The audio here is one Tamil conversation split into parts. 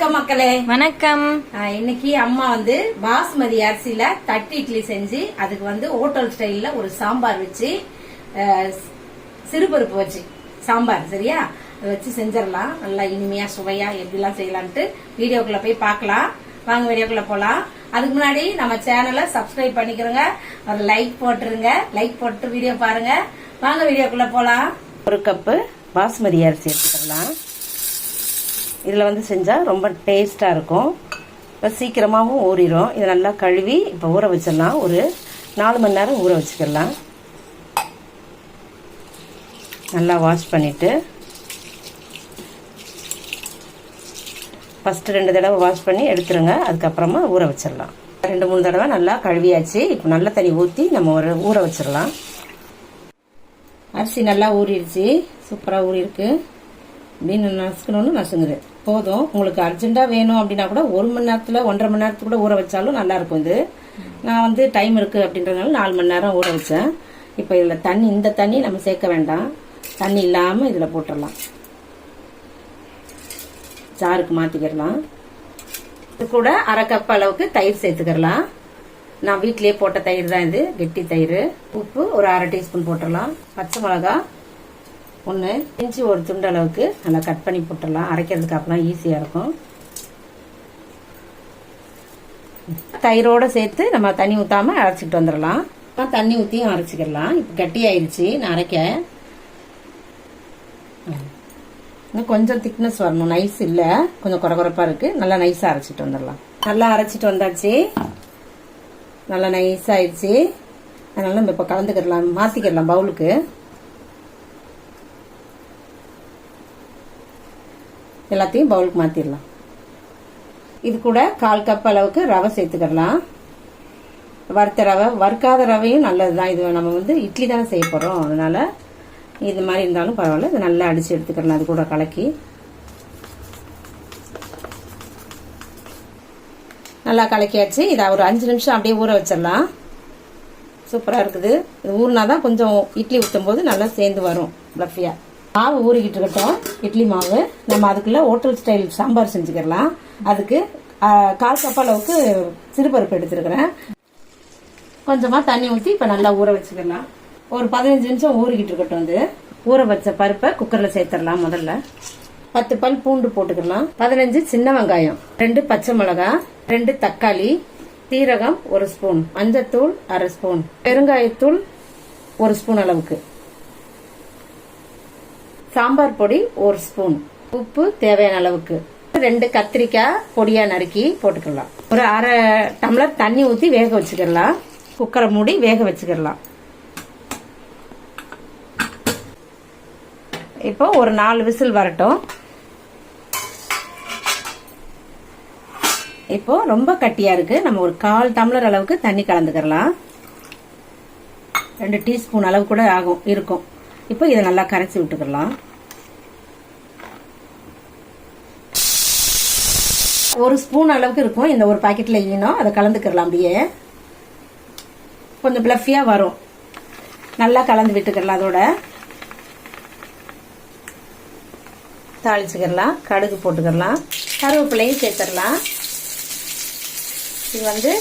வணக்கம் மக்களே. வணக்கம். இன்னைக்கு அம்மா வந்து பாஸ்மதி அரிசியில தட்டு இட்லி செஞ்சு அதுக்கு வந்து ஹோட்டல் ஸ்டைல்ல ஒரு சாம்பார் வச்சு சிறுபருப்பு வச்சு சாம்பார் சரியா? அதை வச்சு செஞ்சிடலாம். நல்லா இனிமையா சுவையா எப்படிலாம் செய்யலாம்ட்டு வீடியோக்குள்ள போய் பார்க்கலாம். வாங்க வீடியோக்குள்ள போலாம். அதுக்கு முன்னாடி நம்ம சேனலை சப்ஸ்கிரைப் பண்ணிக்கிறோங்க. ஒரு லைக் போட்டுருங்க. லைக் போட்டு வீடியோ பாருங்க. வாங்க வீடியோக்குள்ள போலாம். ஒரு கப்பு பாஸ்மதி அரிசி எடுத்துக்கலாம். இதில் வந்து செஞ்சால் ரொம்ப டேஸ்ட்டாக இருக்கும். இப்போ சீக்கிரமாகவும் ஊறிடும் இதை நல்லா கழுவி இப்போ ஊற வச்சிடலாம். ஒரு நாலு மணி நேரம் ஊற வச்சுக்கலாம். நல்லா வாஷ் பண்ணிவிட்டு ஃபஸ்ட்டு ரெண்டு தடவை வாஷ் பண்ணி எடுத்துருங்க. அதுக்கப்புறமா ஊற வச்சிடலாம். ரெண்டு மூணு தடவை நல்லா கழுவியாச்சு. இப்போ நல்ல தண்ணி ஊற்றி நம்ம ஒரு ஊற வச்சிடலாம். அரிசி நல்லா ஊறிடுச்சு. சூப்பராக ஊறியிருக்கு. அப்படின்னு நசுக்கணும்னு நசுங்குது போதும் உங்களுக்கு அர்ஜென்ட்டாக வேணும் அப்படின்னா கூட ஒரு மணி நேரத்தில் ஒன்றரை மணி நேரத்துக்கு கூட ஊற வச்சாலும் நல்லா இருக்கும் இது. நான் வந்து டைம் இருக்குது அப்படின்றதுனால நாலு மணி நேரம் ஊற வச்சேன். இப்போ இதில் தண்ணி இந்த தண்ணி நம்ம சேர்க்க வேண்டாம். தண்ணி இல்லாமல் இதில் போட்டுடலாம் சாருக்கு மாற்றிக்கிடலாம் இது கூட அரை கப் அளவுக்கு தயிர் சேர்த்துக்கிடலாம். நான் வீட்டிலேயே போட்ட தயிர் தான் இது கெட்டி தயிர். உப்பு ஒரு அரை டீஸ்பூன் போட்டுடலாம் பச்சை மிளகா ஒன்று இஞ்சி ஒரு துண்டு அளவுக்கு நல்லா கட் பண்ணி போட்டுடலாம். அரைக்கிறதுக்கு அப்புறம் ஈஸியாக இருக்கும். தயிரோட சேர்த்து நம்ம தண்ணி ஊற்றாம அரைச்சிட்டு வந்துடலாம். தண்ணி ஊற்றியும் அரைச்சிக்கிடலாம் இப்போ கட்டியாயிருச்சு. நான் அரைக்க. இன்னும் கொஞ்சம் திக்னஸ் வரணும். நைஸ் இல்லை. கொஞ்சம் குறகுறப்பா இருக்குது நல்லா நைஸாக அரைச்சிட்டு வந்துடலாம். நல்லா அரைச்சிட்டு வந்தாச்சு. நல்லா நைஸ் அதனால நம்ம இப்போ கலந்துக்கிடலாம். மாற்றிக்கிடலாம் பவுலுக்கு எல்லாத்தையும் பவுலுக்கு மாற்றிடலாம் இது கூட கால் கப் அளவுக்கு ரவை சேர்த்துக்கிடலாம். வறுத்த ரவை வறுக்காத ரவையும் நல்லது தான் இது நம்ம வந்து இட்லி தானே செய்ய போகிறோம் அதனால இது மாதிரி இருந்தாலும் பரவாயில்ல. இது நல்லா அடித்து எடுத்துக்கிடலாம். அது கூட கலக்கி. நல்லா கலக்கியாச்சு. இதை ஒரு அஞ்சு நிமிஷம் அப்படியே ஊற வச்சிடலாம். சூப்பராக இருக்குது. இது ஊறினா தான் கொஞ்சம் இட்லி ஊற்றும் போது நல்லா சேர்ந்து வரும். ஃப்ளஃபியாக மாவு ஊறிக்கிட்டு இருக்கட்டும் இட்லி மாவு. நம்ம அதுக்குள்ள ஹோட்டல் ஸ்டைல் சாம்பார் செஞ்சுக்கலாம். அதுக்கு கால் கப் அளவுக்கு சிறுபருப்பு எடுத்துருக்கிறேன். கொஞ்சமாக தண்ணி ஊற்றி இப்போ நல்லா ஊற வச்சுக்கலாம். ஒரு பதினஞ்சு நிமிஷம் ஊறிக்கிட்டு இருக்கட்டும் வந்து ஊற வச்ச பருப்பை குக்கரில் சேர்த்துடலாம் முதல்ல. பத்து பல் பூண்டு போட்டுக்கலாம். பதினஞ்சு சின்ன வெங்காயம் ரெண்டு பச்சை மிளகாய் ரெண்டு தக்காளி சீரகம் ஒரு ஸ்பூன் மஞ்சத்தூள் அரை ஸ்பூன் பெருங்காயத்தூள் ஒரு ஸ்பூன் அளவுக்கு. சாம்பார் பொடி ஒரு ஸ்பூன். உப்பு தேவையான அளவுக்கு. ரெண்டு கத்திரிக்காய் பொடியா நறுக்கி போட்டுக்கலாம். ஒரு அரை டம்ளர் தண்ணி ஊற்றி வேக வச்சுக்கலாம். குக்கரை மூடி வேக வச்சுக்கலாம். இப்போ ஒரு நாலு விசில் வரட்டும். இப்போ ரொம்ப கட்டியா இருக்கு. நம்ம ஒரு கால் டம்ளர் அளவுக்கு தண்ணி கலந்துக்கலாம். ரெண்டு டீஸ்பூன் அளவு கூட ஆகும் இருக்கும். இப்போ இதை நல்லா கரைச்சி விட்டுக்கலாம். ஒரு ஸ்பூன் அளவுக்கு இருக்கும். இந்த ஒரு பாக்கெட்டில் ஈனோ அதை கலந்துக்கிறலாம் அப்படியே. கொஞ்சம் பிளஃபியா வரும். நல்லா கலந்து விட்டுக்கலாம் அதோட. தாளிச்சுக்கிடலாம் கடுகு போட்டுக்கிடலாம் கருவேப்பிலையும் சேர்த்துடலாம் இது வந்து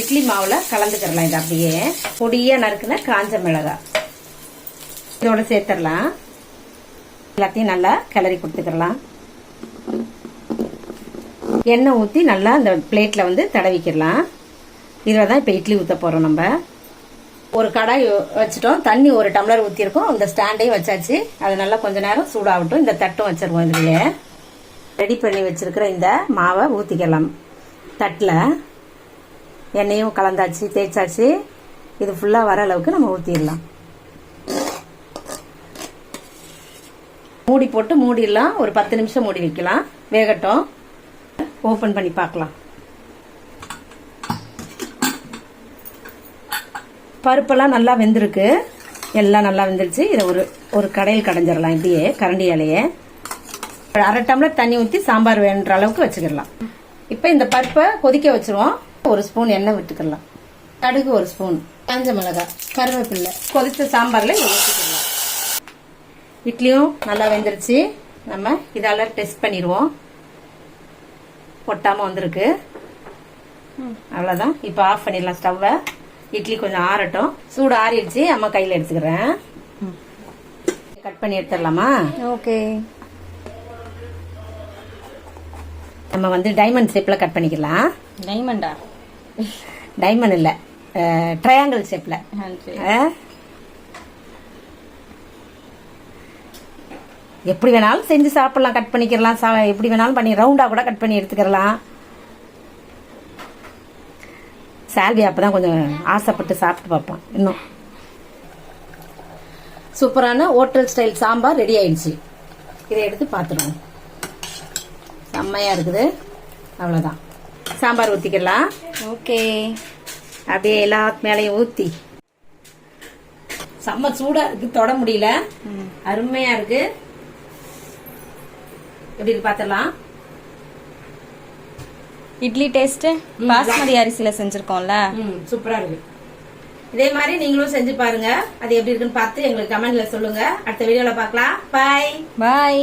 இட்லி மாவில் கலந்துக்கிடலாம் இது அப்படியே. பொடியாக நறுக்குன காஞ்ச மிளகாய். இதோட சேர்த்துடலாம். எல்லாத்தையும் நல்லா கிளறி கொடுத்துக்கலாம். எண்ணெய் ஊற்றி நல்லா அந்த பிளேட்டில் வந்து தடவிக்கிடலாம் இதில் தான் இப்போ இட்லி ஊற்ற போகிறோம் நம்ம. ஒரு கடாய் வச்சுட்டோம். தண்ணி ஒரு டம்ளர் ஊற்றிருக்கோம் இந்த ஸ்டாண்டையும் வச்சாச்சு. அது நல்லா கொஞ்ச நேரம் சூடாகட்டும். இந்த தட்டும் வச்சுருவோம் இதுலேயே. ரெடி பண்ணி வச்சிருக்கிற இந்த மாவை ஊற்றிக்கலாம் தட்டில் எண்ணெயும் கலந்தாச்சு தேய்ச்சாச்சு. இது ஃபுல்லாக வர அளவுக்கு நம்ம ஊற்றிடலாம் மூடி போட்டு மூடிடலாம். ஒரு பத்து நிமிஷம் மூடி வைக்கலாம். வேகட்டும். ஓப்பன் பண்ணி பார்க்கலாம். பருப்பெல்லாம் நல்லா வெந்திருக்கு. எல்லாம் நல்லா வெந்துருச்சு. இதை ஒரு ஒரு கடையில் கடைஞ்சிடலாம் இப்படியே கரண்டியாலேயே ஒரு அரை டம்ளர் தண்ணி ஊற்றி சாம்பார் வேணுன்ற அளவுக்கு வச்சுக்கிடலாம். இப்போ இந்த பருப்பை கொதிக்க வச்சிருவோம். ஒரு ஸ்பூன் எண்ணெய் விட்டுக்கிடலாம். கடுகு ஒரு ஸ்பூன். காஞ்ச மிளகாய் கருவேப்பில்லை. கொதித்த சாம்பாரில் ஊற்றிக்கலாம் இட்லியும் நல்லா வெந்துருச்சு. நம்ம இதால டெஸ்ட் பண்ணிடுவோம். ஒட்டாம வந்திருக்கு. அவ்வளவுதான். இப்போ ஆஃப் பண்ணிடலாம் ஸ்டவ்வை இட்லி கொஞ்சம் ஆறட்டும். சூடு ஆறிடுச்சு. அம்மா கையில் எடுத்துக்கிறேன். கட் பண்ணி எடுத்துடலாமா? ஓகே. நம்ம வந்து டைமண்ட் ஷேப்பில் கட் பண்ணிக்கலாம். டைமண்டா டைமண்ட் இல்லை. ட்ரையாங்கிள் ஷேப்பில் எப்படி வேணாலும் செஞ்சு சாப்பிடலாம் கட் பண்ணிக்கிறலாம் சா- எப்படி வேணாலும் பண்ணி ரவுண்டாக கூட கட் பண்ணி எடுத்துக்கிறலாம். சால்வி அப்பதான் கொஞ்சம் ஆசைப்பட்டு சாப்பிட்டு பார்ப்போம் இன்னும். சூப்பரான ஹோட்டல் ஸ்டைல் சாம்பார் ரெடி ஆயிடுச்சு. இதை எடுத்து பார்த்துருவோம் செம்மையா இருக்குது. அவ்வளோதான் சாம்பார் ஊற்றிக்கலாம் ஓகே. அப்படியே எல்லா மேலையும் ஊற்றி செம்ம சூடா இருக்கு தொட முடியல. அருமையா இருக்கு. எப்படி இருக்கு பார்த்துடலாம் இட்லி டேஸ்ட் பாஸ்மதி அரிசியில செஞ்சிருக்கோம்ல. சூப்பரா இருக்கு. இதே மாதிரி நீங்களும் செஞ்சு பாருங்க. அது எப்படி இருக்குன்னு பார்த்து எங்களுக்கு கமெண்ட்ல சொல்லுங்க. அடுத்த வீடியோல பார்க்கலாம். பாய் பாய்